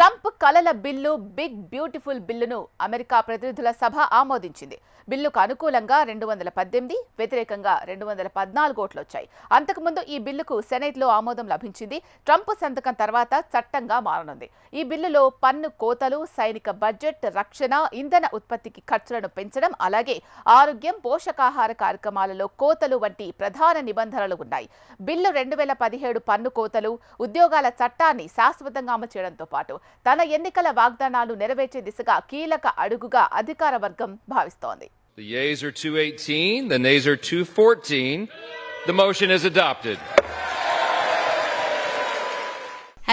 Trump కలల bill big beautiful బిల్లును America ప్రతినిధుల సభ ఆమోదించింది. బిల్లుకు అనుకూలంగా రెండు వందల పద్దెనిమిది వ్యతిరేకంగా రెండు వందల పద్నాలుగు ఓట్లు వచ్చాయి. అంతకుముందు ఈ బిల్లుకు సెనేట్లో ఆమోదం లభించింది. ట్రంప్ సంతకం తర్వాత చట్టంగా మారనుంది. ఈ బిల్లులో పన్ను కోతలు సైనిక బడ్జెట్ రక్షణ ఇంధన ఉత్పత్తికి ఖర్చులను పెంచడం అలాగే ఆరోగ్యం పోషకాహార కార్యక్రమాలలో కోతలు వంటి ప్రధాన నిబంధనలు ఉన్నాయి. బిల్లు రెండు వేల పదిహేడు పన్ను కోతలు ఉద్యోగాల చట్టాన్ని శాశ్వతంగా అమలు చేయడంతో పాటు తన ఎన్నికల వాగ్దానాలు నెరవేర్చే దిశగా కీలక అడుగుగా అధికార వర్గం భావిస్తోంది. The yeas are 218, the nays are 214. The motion is adopted.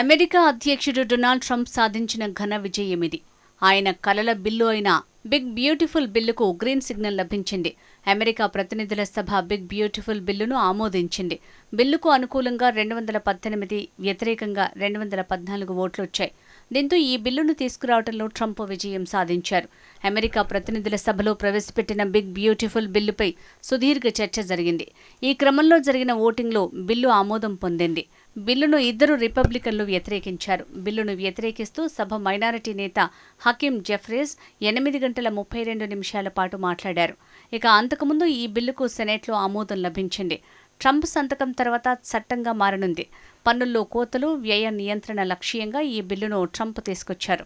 America అధ్యక్షుడు డొనాల్డ్ ట్రంప్ సాధించిన ఘన విజయం ఇది. ఆయన కలల బిల్లు అయిన బిగ్ బ్యూటిఫుల్ బిల్లుకు గ్రీన్ సిగ్నల్ లభించింది. అమెరికా ప్రతినిధుల సభ బిగ్ బ్యూటిఫుల్ బిల్లును ఆమోదించింది. బిల్లుకు అనుకూలంగా రెండు వందల పద్దెనిమిది వ్యతిరేకంగా రెండు వందల పద్నాలుగు ఓట్లు వచ్చాయి. దీంతో ఈ బిల్లును తీసుకురావడంలో ట్రంప్ విజయం సాధించారు. అమెరికా ప్రతినిధుల సభలో ప్రవేశపెట్టిన బిగ్ బ్యూటిఫుల్ బిల్లుపై సుదీర్ఘ చర్చ జరిగింది. ఈ క్రమంలో జరిగిన ఓటింగ్లో బిల్లు ఆమోదం పొందింది. బిల్లును ఇద్దరు రిపబ్లికన్లు వ్యతిరేకించారు. బిల్లును వ్యతిరేకిస్తూ సభ మైనారిటీ నేత హకీం జెఫ్రీస్ ఎనిమిది గంటల ముప్పై రెండు నిమిషాల పాటు మాట్లాడారు. ఇక అంతకుముందు ఈ బిల్లుకు సెనేట్లో ఆమోదం లభించింది. ట్రంప్ సంతకం తర్వాత చట్టంగా మారనుంది. పన్నుల్లో కోతలు వ్యయ నియంత్రణ లక్ష్యంగా ఈ బిల్లును ట్రంప్ తీసుకొచ్చారు.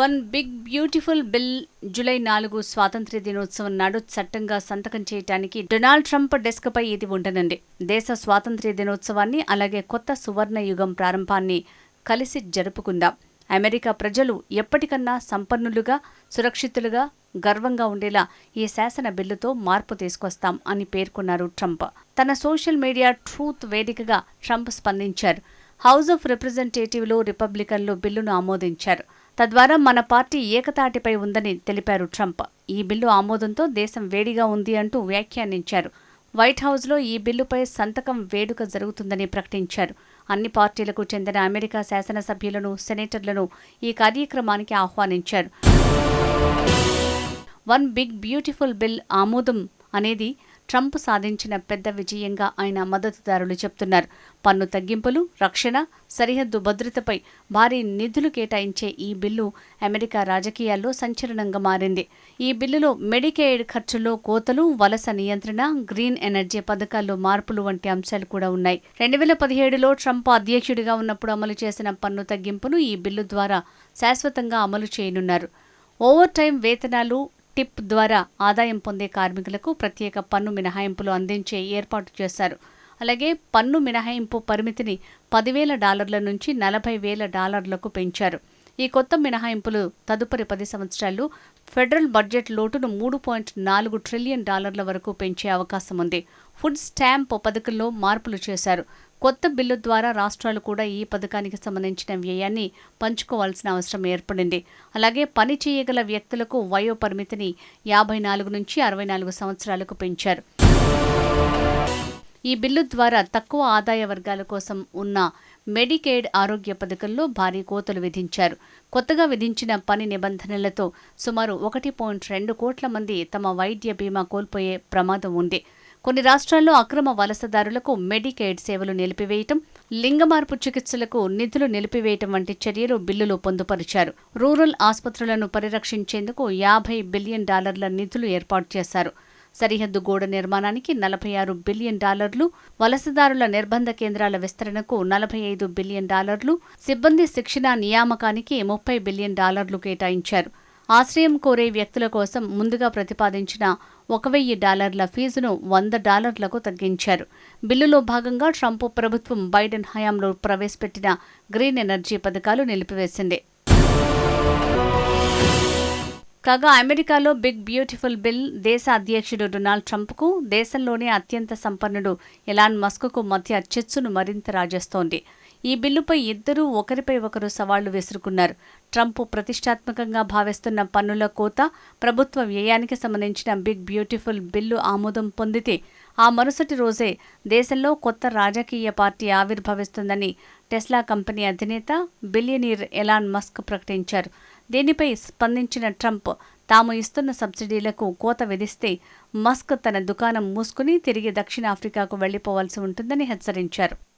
One big beautiful bill July నాలుగు స్వాతంత్ర్య దినోత్సవం నాడు చట్టంగా సంతకం చేయడానికి డొనాల్డ్ ట్రంప్ డెస్క్పై ఇది ఉండనుంది. దేశ స్వాతంత్ర్య దినోత్సవాన్ని అలాగే కొత్త సువర్ణ యుగం ప్రారంభాన్ని కలిసి జరుపుకుందాం. అమెరికా ప్రజలు ఎప్పటికన్నా సంపన్నులుగా సురక్షితులుగా గర్వంగా ఉండేలా ఈ శాసన బిల్లుతో మార్పు తీసుకొస్తాం అని పేర్కొన్నారు ట్రంప్. తన సోషల్ మీడియా ట్రూత్ వేదికగా ట్రంప్ స్పందించారు. హౌస్ ఆఫ్ రిప్రజెంటేటివ్లో రిపబ్లికన్లు బిల్లును ఆమోదించారు. తద్వారా మన పార్టీ ఏకతాటిపై ఉందని తెలిపారు ట్రంప్. ఈ బిల్లు ఆమోదంతో దేశం వేడిగా ఉంది అంటూ వ్యాఖ్యానించారు. వైట్ హౌస్లో ఈ బిల్లుపై సంతకం వేడుక జరుగుతుందని ప్రకటించారు. అన్ని పార్టీలకు చెందిన అమెరికా శాసనసభ్యులను సెనేటర్లను ఈ కార్యక్రమానికి ఆహ్వానించారు. వన్ బిగ్ బ్యూటిఫుల్ బిల్ ఆమోదం అనేది ట్రంప్ సాధించిన పెద్ద విజయంగా ఆయన మద్దతుదారులు చెప్తున్నారు. పన్ను తగ్గింపులు రక్షణ సరిహద్దు భద్రతపై భారీ నిధులు కేటాయించే ఈ బిల్లు అమెరికా రాజకీయాల్లో సంచలనంగా మారింది. ఈ బిల్లులో మెడికేడ్ ఖర్చుల్లో కోతలు వలస నియంత్రణ గ్రీన్ ఎనర్జీ పథకాల్లో మార్పులు వంటి అంశాలు కూడా ఉన్నాయి. రెండు వేల పదిహేడులో ట్రంప్ అధ్యక్షుడిగా ఉన్నప్పుడు అమలు చేసిన పన్ను తగ్గింపును ఈ బిల్లు ద్వారా శాశ్వతంగా అమలు చేయనున్నారు. ఓవర్ టైం వేతనాలు టిప్ ద్వారా ఆదాయం పొందే కార్మికులకు ప్రత్యేక పన్ను మినహాయింపులు అందించే ఏర్పాటు చేశారు. అలాగే పన్ను మినహాయింపు పరిమితిని పదివేల డాలర్ల నుంచి నలభై వేల డాలర్లకు పెంచారు. ఈ కొత్త మినహాయింపులు తదుపరి పది సంవత్సరాలు ఫెడరల్ బడ్జెట్ లోటును మూడు పాయింట్ నాలుగు ట్రిలియన్ డాలర్ల వరకు పెంచే అవకాశం ఉంది. ఫుడ్ స్టాంప్ పథకంలో మార్పులు చేశారు. కొత్త బిల్లు ద్వారా రాష్ట్రాలు కూడా ఈ పథకానికి సంబంధించిన వ్యయాన్ని పంచుకోవాల్సిన అవసరం ఏర్పడింది. అలాగే పని చేయగల వ్యక్తులకు వయో పరిమితిని యాభై నాలుగు నుంచి అరవై నాలుగు సంవత్సరాలకు పెంచారు. ఈ బిల్లు ద్వారా తక్కువ ఆదాయ వర్గాల కోసం ఉన్న మెడికేడ్ ఆరోగ్య పథకంలో భారీ కోతలు విధించారు. కొత్తగా విధించిన పని నిబంధనలతో సుమారు ఒకటి పాయింట్ రెండు కోట్ల మంది తమ వైద్య బీమా కోల్పోయే ప్రమాదం ఉంది. కొన్ని రాష్ట్రాల్లో అక్రమ వలసదారులకు మెడికేడ్ సేవలు నిలిపివేయటం లింగ మార్పు చికిత్సలకు నిధులు నిలిపివేయటం వంటి చర్యలు బిల్లులు పొందుపరిచారు. రూరల్ ఆసుపత్రులను పరిరక్షించేందుకు యాభై బిలియన్ డాలర్ల నిధులు ఏర్పాటు చేశారు. సరిహద్దు గోడ నిర్మాణానికి నలభై ఆరు బిలియన్ డాలర్లు వలసదారుల నిర్బంధ కేంద్రాల విస్తరణకు నలభై ఐదు బిలియన్ డాలర్లు సిబ్బంది శిక్షణ నియామకానికి ముప్పై బిలియన్ డాలర్లు కేటాయించారు. ఆశ్రయం కోరే వ్యక్తుల కోసం ముందుగా ప్రతిపాదించిన ఒక వెయ్యి డాలర్ల ఫీజును వంద డాలర్లకు తగ్గించారు. బిల్లులో భాగంగా ట్రంప్ ప్రభుత్వం బైడెన్ హయాంలో ప్రవేశపెట్టిన గ్రీన్ ఎనర్జీ పథకాలు నిలిపివేసింది. కాగా అమెరికాలో బిగ్ బ్యూటిఫుల్ బిల్ దేశ అధ్యక్షుడు డొనాల్డ్ ట్రంప్కు దేశంలోనే అత్యంత సంపన్నుడు ఎలాన్ మస్క్కు మధ్య చర్చను మరింత రాజేస్తోంది. ఈ బిల్లుపై ఇద్దరూ ఒకరిపై ఒకరు సవాళ్ళు విసురుకున్నారు. ట్రంప్ ప్రతిష్టాత్మకంగా భావిస్తున్న పన్నుల కోత ప్రభుత్వ వ్యయానికి సంబంధించిన బిగ్ బ్యూటిఫుల్ బిల్లు ఆమోదం పొందితే ఆ మరుసటి రోజే దేశంలో కొత్త రాజకీయ పార్టీ ఆవిర్భవిస్తుందని టెస్లా కంపెనీ అధినేత బిలియనీర్ ఎలాన్ మస్క్ ప్రకటించారు. దీనిపై స్పందించిన ట్రంప్ తాము ఇస్తున్న సబ్సిడీలకు కోత విధిస్తే మస్క్ తన దుకాణం మూసుకుని తిరిగి దక్షిణాఫ్రికాకు వెళ్ళిపోవాల్సి ఉంటుందని హెచ్చరించారు.